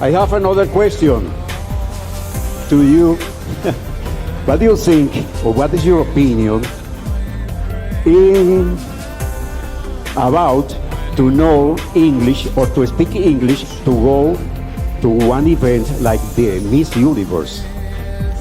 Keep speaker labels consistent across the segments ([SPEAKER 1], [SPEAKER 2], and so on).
[SPEAKER 1] I have another question to you. what do you think, or what is your opinion in about to know English or to speak English to go to one event like the Miss Universe?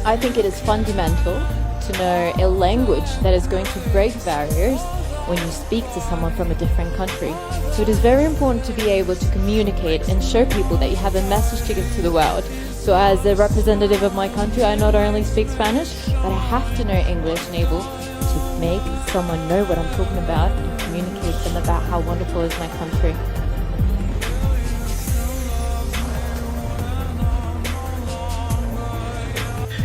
[SPEAKER 2] I think it is fundamental to know a language that is going to break barriers when you speak to someone from a different country. So it is very important to be able to communicate and show people that you have a message to give to the world. So as a representative of my country, I not only speak Spanish, but I have to know English and able to make someone know what I'm talking about and communicate them about how wonderful is my country.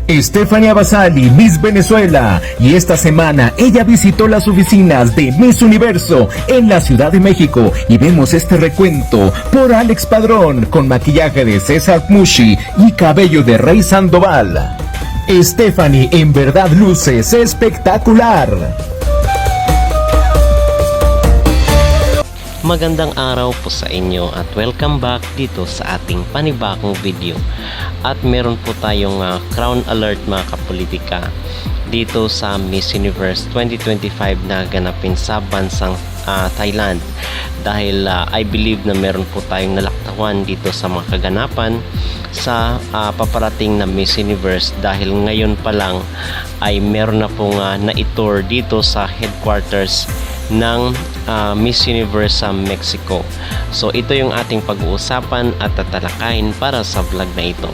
[SPEAKER 3] Stephanie Abasali, Miss Venezuela, y esta semana ella visitó las oficinas de Miss Universo en la Ciudad de México y vemos este recuento por Alex Padrón con maquillaje de César Mushi y cabello de Rey Sandoval. Stephanie en verdad luces espectacular.
[SPEAKER 4] Magandang araw po sa inyo at welcome back dito sa ating panibagong video. At meron po tayong ah, crown alert mga kapolitika dito sa Miss Universe 2025 na ganapin sa bansang ah, Thailand. Dahil ah, I believe na meron po tayong nalaktawan dito sa mga kaganapan sa ah, paparating na Miss Universe dahil ngayon pa lang ay meron na pong ah, na-tour dito sa headquarters ng ah, Miss Universe sa Mexico. So ito yung ating pag-uusapan at tatalakayin para sa vlog na ito.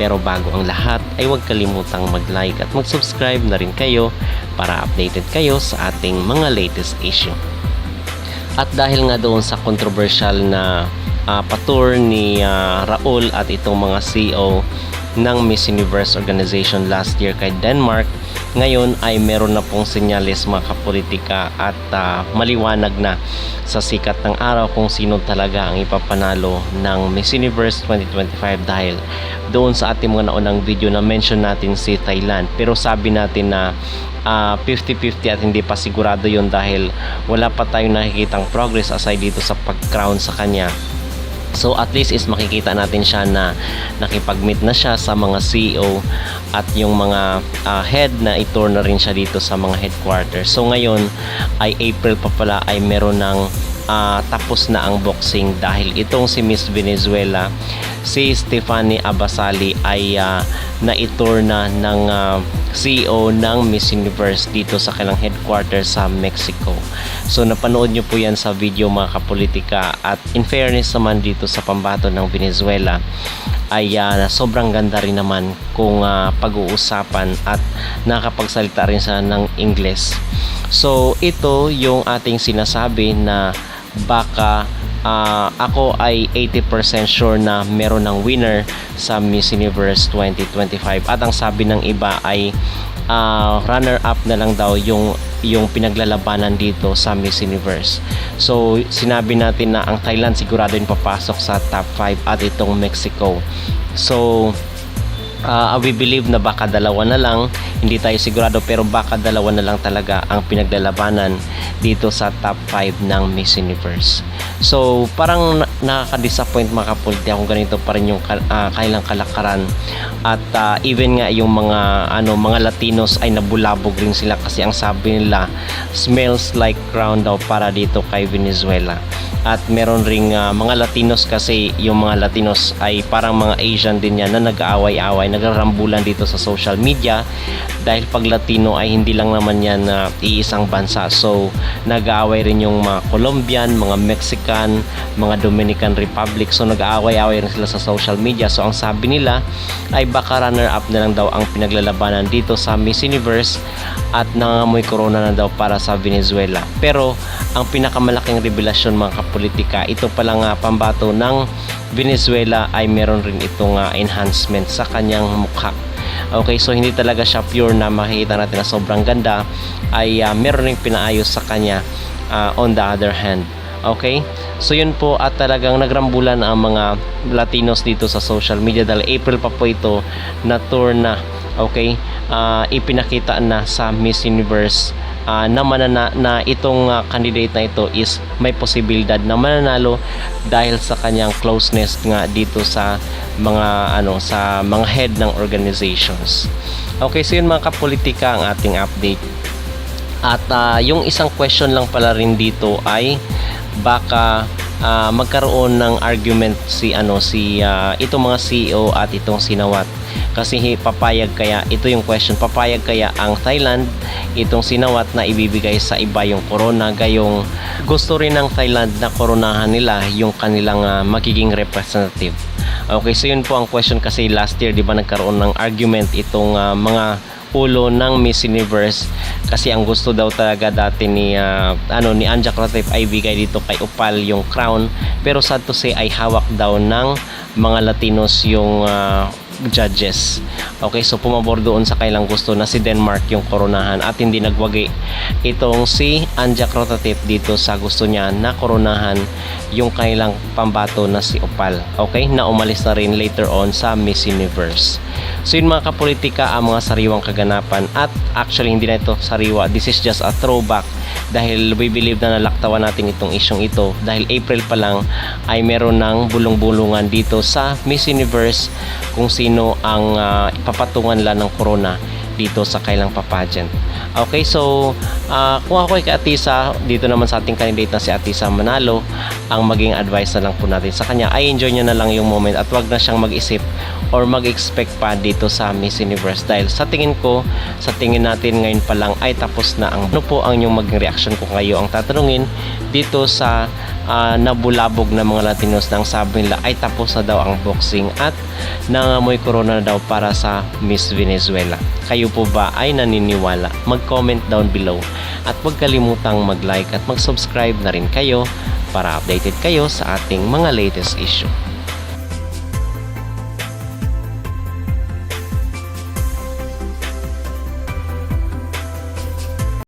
[SPEAKER 4] Pero bago ang lahat ay huwag kalimutang mag-like at mag-subscribe na rin kayo para updated kayo sa ating mga latest issue. At dahil nga doon sa controversial na ah, patour ni ah, Raul at itong mga CEO ng Miss Universe organization last year kay Denmark, ngayon ay meron na pong senyales mga kapolitika at ah, maliwanag na sa sikat ng araw kung sino talaga ang ipapanalo ng Miss Universe 2025 dahil doon sa ating mga naunang video na mention natin si Thailand. Pero sabi natin na ah, 50-50 at hindi pa sigurado yon dahil wala pa tayong nakikitang progress aside dito sa pag-crown sa kanya So at least is makikita natin siya na nakipag-meet na siya sa mga CEO at yung mga ah, head na itour na rin siya dito sa mga headquarters. So ngayon ay April pa pala ay meron ng ah, tapos na ang boxing dahil itong si Miss Venezuela si Stephanie Abasali ay ah, na-tour na ng ah, CEO ng Miss Universe dito sa kanilang headquarters sa Mexico. So napanood nyo po yan sa video mga kapolitika at in fairness naman dito sa pambato ng Venezuela ay ah, sobrang ganda rin naman kung ah, pag-uusapan at nakapagsalita rin sa ng Ingles. So ito yung ating sinasabi na baka ah, ako ay 80% sure na meron ng winner sa Miss Universe 2025 at ang sabi ng iba ay ah, runner up na lang daw yung yung pinaglalabanan dito sa Miss Universe. So sinabi natin na ang Thailand sigurado yung papasok sa top 5 at itong Mexico. So uh, we believe na baka dalawa na lang. Hindi tayo sigurado pero baka dalawa na lang talaga ang pinaglalabanan dito sa top 5 ng Miss Universe. So parang na- nakaka-disappoint mga kapulti kung ganito pa rin yung ah, kailang kalakaran. At ah, even nga yung mga ano mga Latinos ay nabulabog rin sila kasi ang sabi nila smells like crown daw para dito kay Venezuela. At meron ring ah, mga Latinos kasi yung mga Latinos ay parang mga Asian din yan na nag-aaway-away nagrarambulan dito sa social media dahil pag Latino ay hindi lang naman yan na iisang bansa. So nag-aaway rin yung mga Colombian mga Mexican mga Dominican Republic. So nag-aaway-away rin sila sa social media. So ang sabi nila ay baka runner up na lang daw ang pinaglalabanan dito sa Miss Universe at nangamoy corona na daw para sa Venezuela. Pero ang pinakamalaking revelasyon mga kapolitika ito pala nga pambato ng Venezuela ay meron rin itong ah, enhancement sa kanyang mukha. Okay, so hindi talaga siya pure na makikita natin na sobrang ganda. Ay ah, meron ring pinaayos sa kanya ah, on the other hand. Okay? So yun po at talagang nagrambulan ang mga Latinos dito sa social media dahil April pa po ito na tour na. Okay? Ah, ipinakita na sa Miss Universe ah, na manana na itong ah, candidate na ito is may posibilidad na mananalo dahil sa kanyang closeness nga dito sa mga ano sa mga head ng organizations. Okay, so yun mga kapolitika ang ating update. At ah, yung isang question lang pala rin dito ay baka ah, magkaroon ng argument si ano si ah, itong mga CEO at itong sinawat kasi papayag kaya ito yung question papayag kaya ang Thailand itong sinawat na ibibigay sa iba yung corona gayong gusto rin ng Thailand na koronahan nila yung kanilang ah, magiging representative. Okay so yun po ang question kasi last year di ba nagkaroon ng argument itong ah, mga ulo ng Miss Universe kasi ang gusto daw talaga dati ni ah, ano ni Anja Crotep ay bigay dito kay Upal yung crown pero sad to say ay hawak daw ng mga Latinos yung ah, judges. Okay, so pumabor doon sa kailang gusto na si Denmark yung koronahan at hindi nagwagi itong si Anja Crototip dito sa gusto niya na koronahan yung kailang pambato na si Opal. Okay, na umalis na rin later on sa Miss Universe. So yun mga kapolitika ang mga sariwang kaganapan at actually hindi na ito sariwa. This is just a throwback dahil we believe na nalaktawan natin itong isyong ito dahil April pa lang ay meron ng bulong-bulungan dito sa Miss Universe kung sino ang ah, ipapatungan lang ng corona dito sa kailang papageant. Okay, so ah, kung ako ay Atisa, dito naman sa ating candidate na si Atisa Manalo, ang maging advice na lang po natin sa kanya ay enjoy niya na lang yung moment at wag na siyang mag-isip or mag-expect pa dito sa Miss Universe dahil sa tingin ko, sa tingin natin ngayon pa lang ay tapos na ang ano po ang inyong maging reaction kung kayo ang tatanungin dito sa ah, nabulabog na mga Latinos na ang sabi nila ay tapos na daw ang boxing at nangamoy corona na daw para sa Miss Venezuela. Kayo po ba ay naniniwala? Mag-comment down below at huwag kalimutang mag-like at mag-subscribe na rin kayo para updated kayo sa ating mga latest issue.